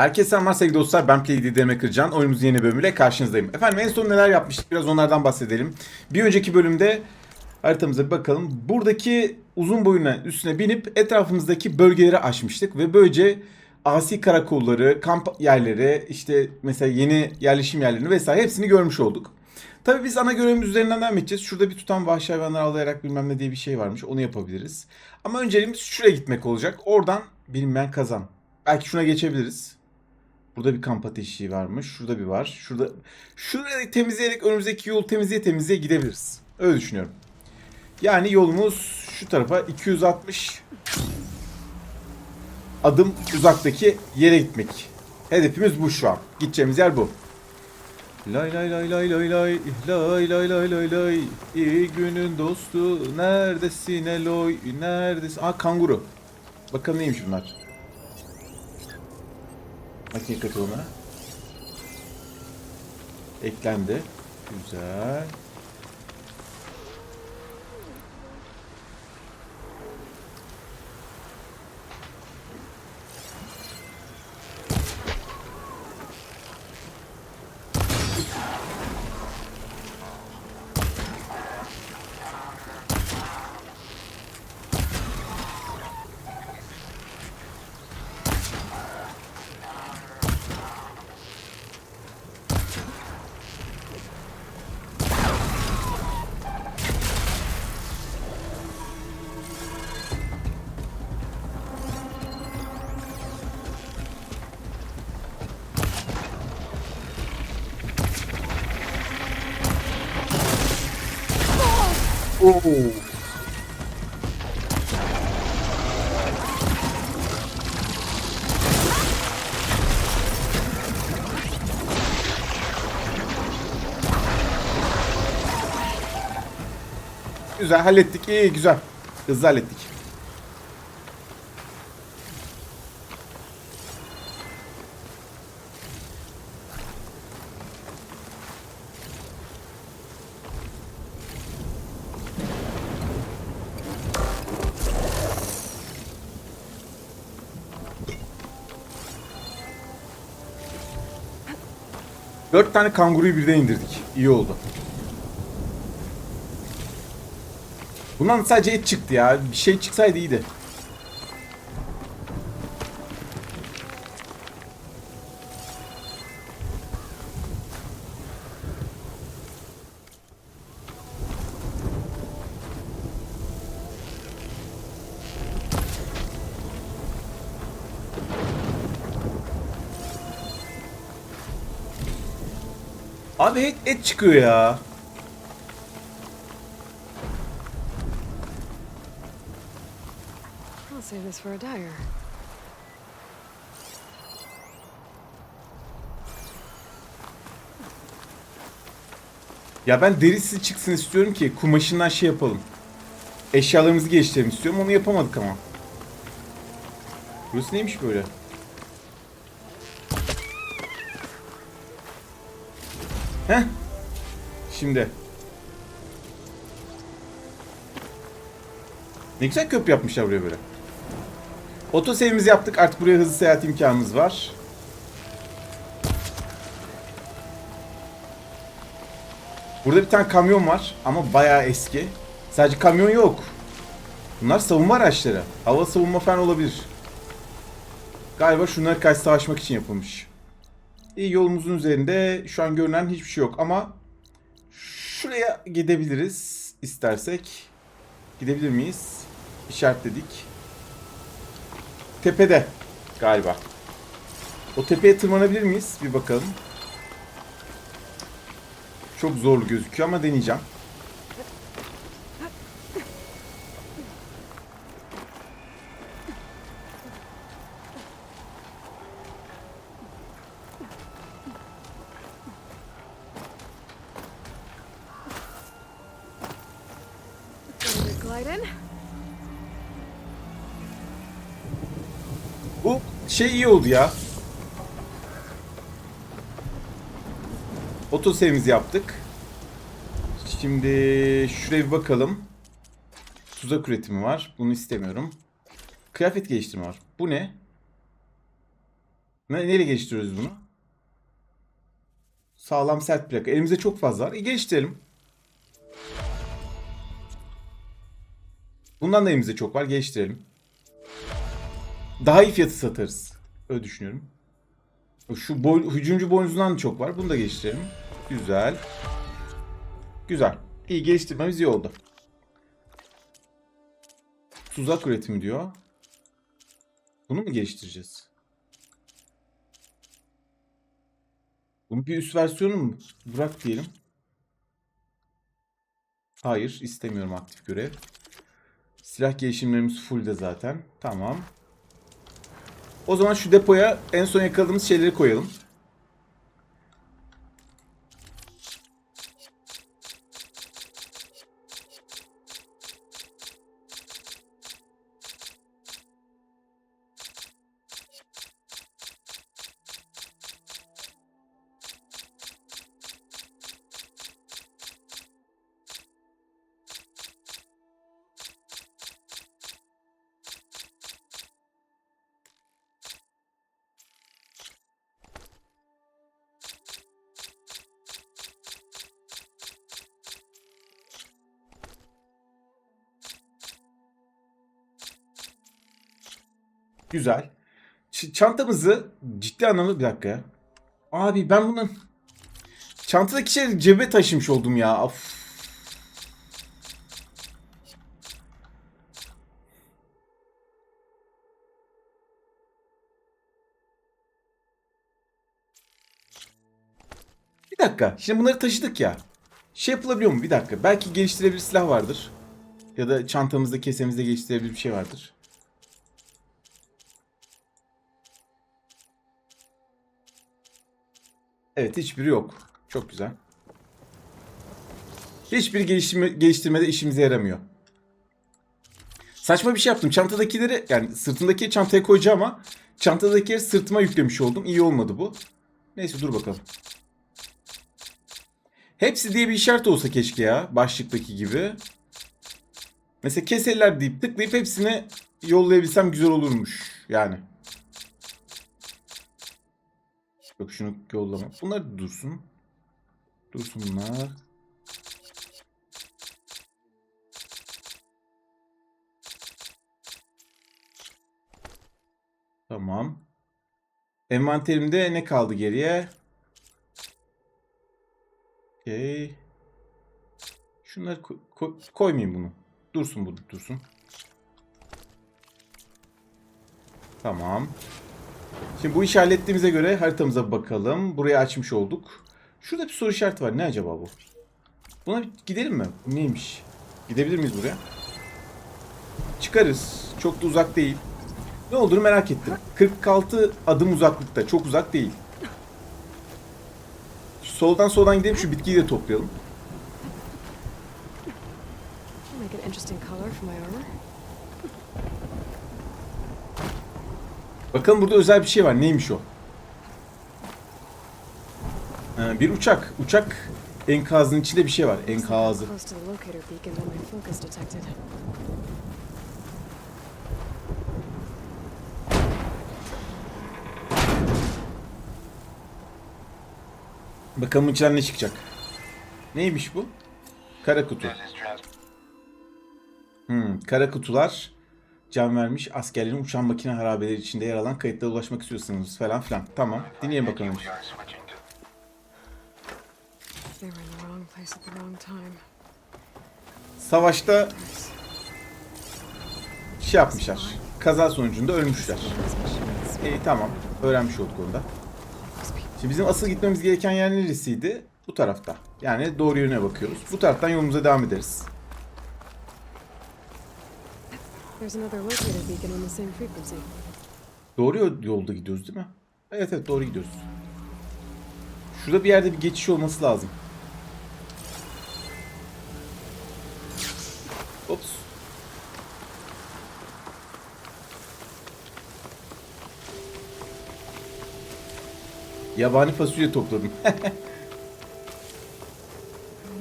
Herkese selamlar sevgili dostlar. Ben Play Demek Kırcan. Oyunumuzun yeni bölümüyle karşınızdayım. Efendim en son neler yapmıştık? Biraz onlardan bahsedelim. Bir önceki bölümde haritamıza bir bakalım. Buradaki uzun boyuna üstüne binip etrafımızdaki bölgeleri aşmıştık ve böylece asi karakolları, kamp yerleri, işte mesela yeni yerleşim yerlerini vesaire hepsini görmüş olduk. Tabii biz ana görevimiz üzerinden devam edeceğiz. Şurada bir tutan vahşi hayvanları avlayarak bilmem ne diye bir şey varmış. Onu yapabiliriz. Ama önceliğimiz şuraya gitmek olacak. Oradan bilinmeyen kazan. Belki şuna geçebiliriz. Burada bir kamp ateşi varmış. Şurada bir var. Şurada şurayı temizleyerek önümüzdeki yol temizleye temizleye gidebiliriz. Öyle düşünüyorum. Yani yolumuz şu tarafa 260 adım uzaktaki yere gitmek. Hedefimiz bu şu an. Gideceğimiz yer bu. Lay lay lay lay lay lay lay lay lay lay lay İyi günün dostu neredesin Eloy neredesin? Aa kanguru. Bakalım neymiş bunlar. Makine katılımı. Eklendi. Güzel. Oo. Güzel hallettik. İyi güzel. Hızlı hallettik. Dört tane kanguruyu birden indirdik. İyi oldu. Bundan sadece et çıktı ya. Bir şey çıksaydı iyiydi. Abi et, et çıkıyor ya. I'll save this for a dyer. Ya ben derisi çıksın istiyorum ki kumaşından şey yapalım. Eşyalarımızı geliştirelim istiyorum. Onu yapamadık ama. Burası neymiş böyle? Heh. Şimdi. Ne güzel köprü yapmışlar buraya böyle. Otosevimizi yaptık. Artık buraya hızlı seyahat imkanımız var. Burada bir tane kamyon var ama bayağı eski. Sadece kamyon yok. Bunlar savunma araçları. Hava savunma falan olabilir. Galiba şunlara karşı savaşmak için yapılmış. Yolumuzun üzerinde şu an görünen hiçbir şey yok ama şuraya gidebiliriz istersek. Gidebilir miyiz? İşaretledik. Tepede galiba. O tepeye tırmanabilir miyiz? Bir bakalım. Çok zorlu gözüküyor ama deneyeceğim. İn. Bu şey iyi oldu ya. Otosevimizi yaptık. Şimdi şuraya bir bakalım. Tuzak üretimi var. Bunu istemiyorum. Kıyafet geliştirme var. Bu ne? Ne, neyle geliştiriyoruz bunu? Sağlam sert plaka. Elimizde çok fazla var. E, geliştirelim. Bundan da elimizde çok var. Geliştirelim. Daha iyi fiyatı satarız. Öyle düşünüyorum. Şu boy, hücumcu boynuzundan da çok var. Bunu da geliştirelim. Güzel. Güzel. İyi geliştirmemiz iyi oldu. Tuzak üretimi diyor. Bunu mu geliştireceğiz? Bunun bir üst versiyonu mu? Bırak diyelim. Hayır, istemiyorum aktif görev. Silah gelişimlerimiz full de zaten. Tamam. O zaman şu depoya en son yakaladığımız şeyleri koyalım. Güzel. Ç- çantamızı ciddi anlamda bir dakika. Abi ben bunun çantadaki şeyleri cebe taşımış oldum ya. Of. Bir dakika. Şimdi bunları taşıdık ya. Şey yapılabiliyor mu? Bir dakika. Belki geliştirebilir silah vardır. Ya da çantamızda kesemizde geliştirebilir bir şey vardır. Evet hiçbiri yok. Çok güzel. Hiçbir geliştirme, geliştirmede işimize yaramıyor. Saçma bir şey yaptım. Çantadakileri yani sırtımdaki çantaya koyacağım ama çantadakileri sırtıma yüklemiş oldum. İyi olmadı bu. Neyse dur bakalım. Hepsi diye bir işaret olsa keşke ya. Başlıktaki gibi. Mesela keserler deyip tıklayıp hepsini yollayabilsem güzel olurmuş. Yani. Yok şunu yollama. Bunlar dursun. Dursun bunlar. Tamam. Envanterimde ne kaldı geriye? Okey. Şunları ko- ko- koymayayım bunu. Dursun bu dursun. Tamam. Şimdi bu işi hallettiğimize göre haritamıza bakalım. Burayı açmış olduk. Şurada bir soru işareti var. Ne acaba bu? Buna gidelim mi? Neymiş? Gidebilir miyiz buraya? Çıkarız. Çok da uzak değil. Ne olduğunu merak ettim. 46 adım uzaklıkta. Çok uzak değil. Soldan soldan gidelim. Şu bitkiyi de toplayalım. Bakalım burada özel bir şey var. Neymiş o? Ee, bir uçak. Uçak enkazının içinde bir şey var. Enkazı. Bakalım içinden ne çıkacak. Neymiş bu? Kara kutu. Hmm, kara kutular can vermiş askerlerin uçan makine harabeleri içinde yer alan kayıtlara ulaşmak istiyorsunuz falan filan. Tamam. Dinleyelim bakalım. Savaşta şey yapmışlar. Kaza sonucunda ölmüşler. İyi tamam. Öğrenmiş olduk onu da. Şimdi bizim asıl gitmemiz gereken yer neresiydi? Bu tarafta. Yani doğru yöne bakıyoruz. Bu taraftan yolumuza devam ederiz. There's another locator beacon on the same frequency. Doğru yol- yolda gidiyoruz değil mi? Evet evet doğru gidiyoruz. Şurada bir yerde bir geçiş olması lazım. Ops. Yabani fasulye topladım.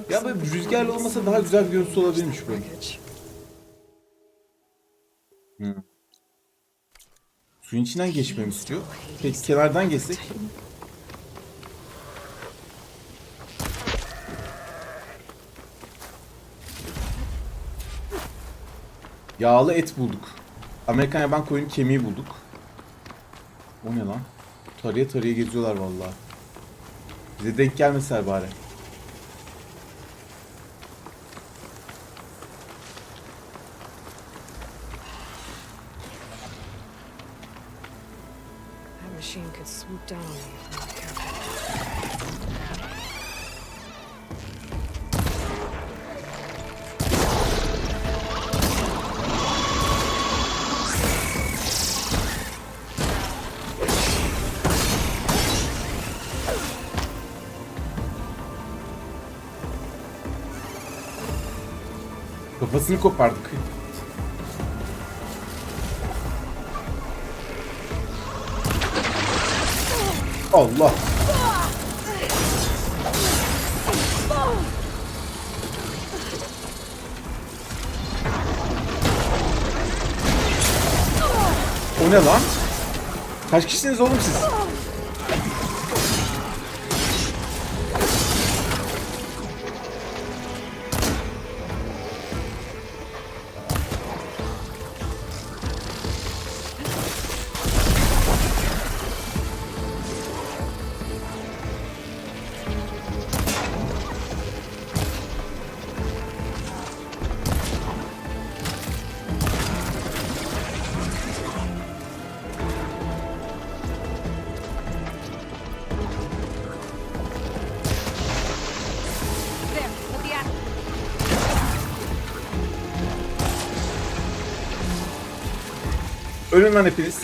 ya böyle rüzgarlı olmasa daha güzel bir görüntüsü olabilirmiş bu. Suyun içinden geçmemi istiyor. Peki kenardan geçsek. Yağlı et bulduk. Amerikan yaban koyun kemiği bulduk. O ne lan? Tarıya tarıya geziyorlar vallahi. Bize denk gelmeseler bari. Kafasını kopardık. Allah. O ne lan? Kaç kişisiniz oğlum siz? Ölün lan hepiniz.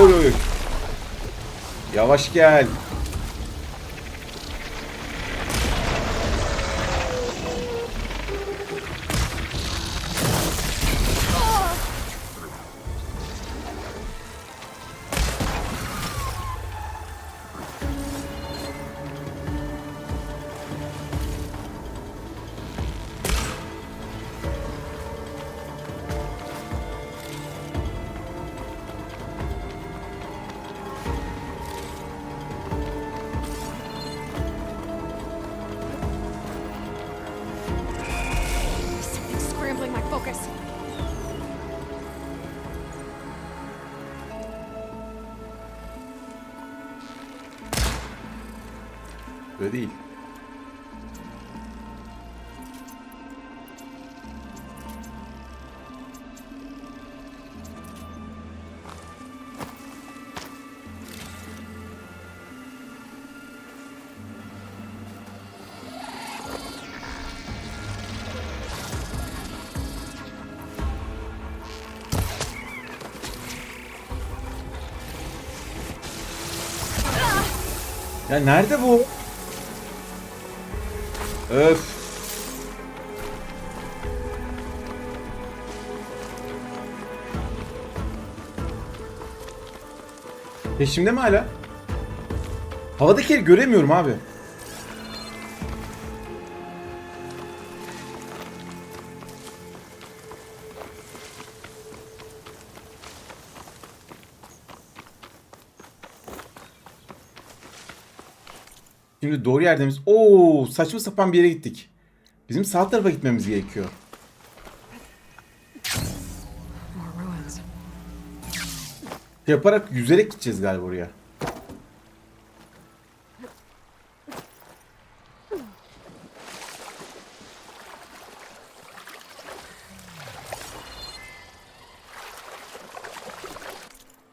Oy oy. Yavaş gel. Böyle değil. Ya nerede bu? Öf. Peşimde mi hala? Havadaki yeri göremiyorum abi. Şimdi doğru yerde miyiz? Oo, saçma sapan bir yere gittik. Bizim sağ tarafa gitmemiz gerekiyor. Yaparak yüzerek gideceğiz galiba oraya.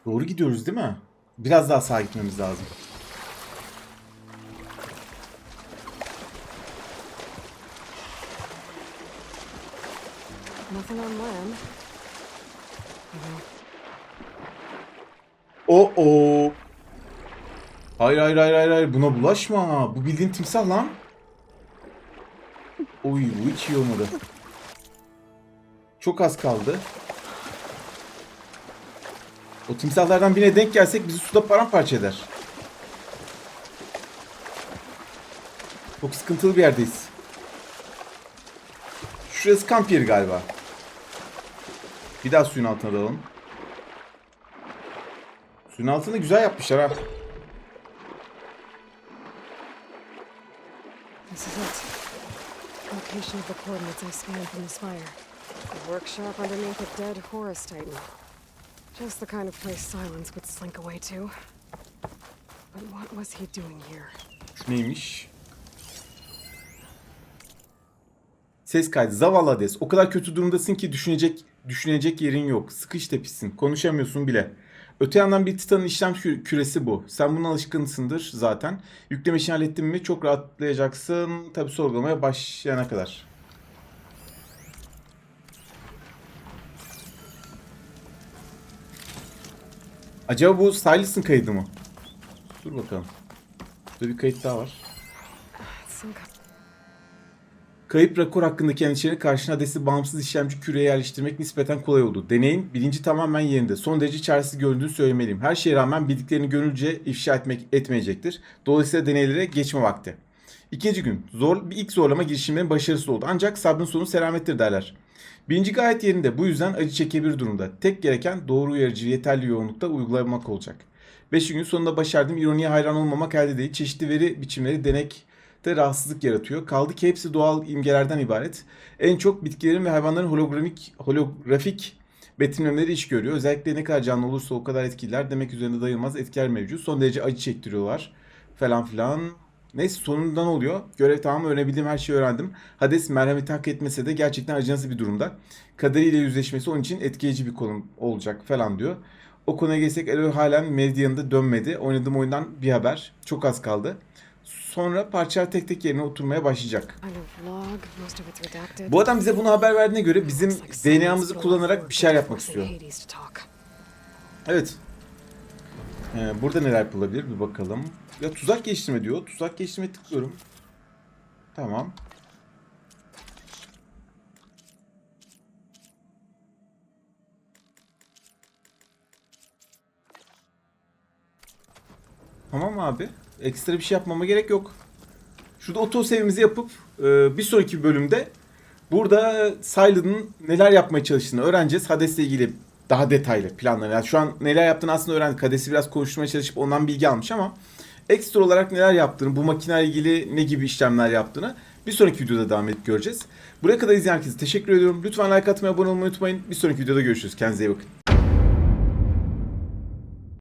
Doğru gidiyoruz değil mi? Biraz daha sağa gitmemiz lazım. Nothing on. O o. Hayır hayır hayır hayır hayır buna bulaşma. Bu bildiğin timsah lan. Oy bu hiç iyi olmadı. Çok az kaldı. O timsahlardan birine denk gelsek bizi suda paramparça eder. Çok sıkıntılı bir yerdeyiz. Şurası kamp yeri galiba. Bir daha suyun altına dalalım. Suyun altını güzel yapmışlar ha. This is it. Location of the coordinates I scanned from this fire. A workshop underneath a dead Horus Titan. Just the kind of place Silence would slink away to. But what was he doing here? Neymiş? Ses kaydı. Zavallı Hades. O kadar kötü durumdasın ki düşünecek düşünecek yerin yok. Sıkış tepisin. Konuşamıyorsun bile. Öte yandan bir Titan'ın işlem kü- küresi bu. Sen buna alışkınsındır zaten. Yükleme işini hallettin mi çok rahatlayacaksın. Tabi sorgulamaya başlayana kadar. Acaba bu Silas'ın kaydı mı? Dur bakalım. Burada bir kayıt daha var. Kayıp rakor hakkındaki endişeleri karşına Hades'i bağımsız işlemci küreye yerleştirmek nispeten kolay oldu. Deneyin bilinci tamamen yerinde. Son derece çaresiz göründüğünü söylemeliyim. Her şeye rağmen bildiklerini gönülce ifşa etmek etmeyecektir. Dolayısıyla deneylere geçme vakti. İkinci gün. Zor, bir ilk zorlama girişimlerin başarısız oldu. Ancak sabrın sonu selamettir derler. Birinci gayet yerinde. Bu yüzden acı çekebilir durumda. Tek gereken doğru uyarıcıyı yeterli yoğunlukta uygulamak olacak. Beşinci gün sonunda başardım. İroniye hayran olmamak elde değil. Çeşitli veri biçimleri denekte rahatsızlık yaratıyor. Kaldı ki hepsi doğal imgelerden ibaret. En çok bitkilerin ve hayvanların hologramik, holografik betimlemeleri iş görüyor. Özellikle ne kadar canlı olursa o kadar etkililer. Demek üzerinde dayanılmaz etkiler mevcut. Son derece acı çektiriyorlar falan filan. Neyse sonunda ne oluyor? Görev tamamı öğrenebildiğim her şeyi öğrendim. Hades merhameti hak etmese de gerçekten acınası bir durumda. Kaderiyle yüzleşmesi onun için etkileyici bir konu olacak falan diyor. O konuya gelsek Eloy halen Meridian'da dönmedi. Oynadığım oyundan bir haber. Çok az kaldı. Sonra parçalar tek tek yerine oturmaya başlayacak. Bu adam bize bunu haber verdiğine göre bizim DNA'mızı kullanarak bir şeyler yapmak istiyor. Evet. Ee, burada neler yapılabilir bir bakalım. Ya tuzak geliştirme diyor. Tuzak geliştirme tıklıyorum. Tamam. Tamam abi. Ekstra bir şey yapmama gerek yok. Şurada oto sevimizi yapıp e, bir sonraki bölümde burada Silent'ın neler yapmaya çalıştığını öğreneceğiz. Hades'le ilgili daha detaylı planları. Yani şu an neler yaptığını aslında öğrendik. Hades'i biraz konuşmaya çalışıp ondan bilgi almış ama ekstra olarak neler yaptığını, bu makineyle ilgili ne gibi işlemler yaptığını bir sonraki videoda devam edip göreceğiz. Buraya kadar izleyen herkese teşekkür ediyorum. Lütfen like atmayı, abone olmayı unutmayın. Bir sonraki videoda görüşürüz. Kendinize iyi bakın.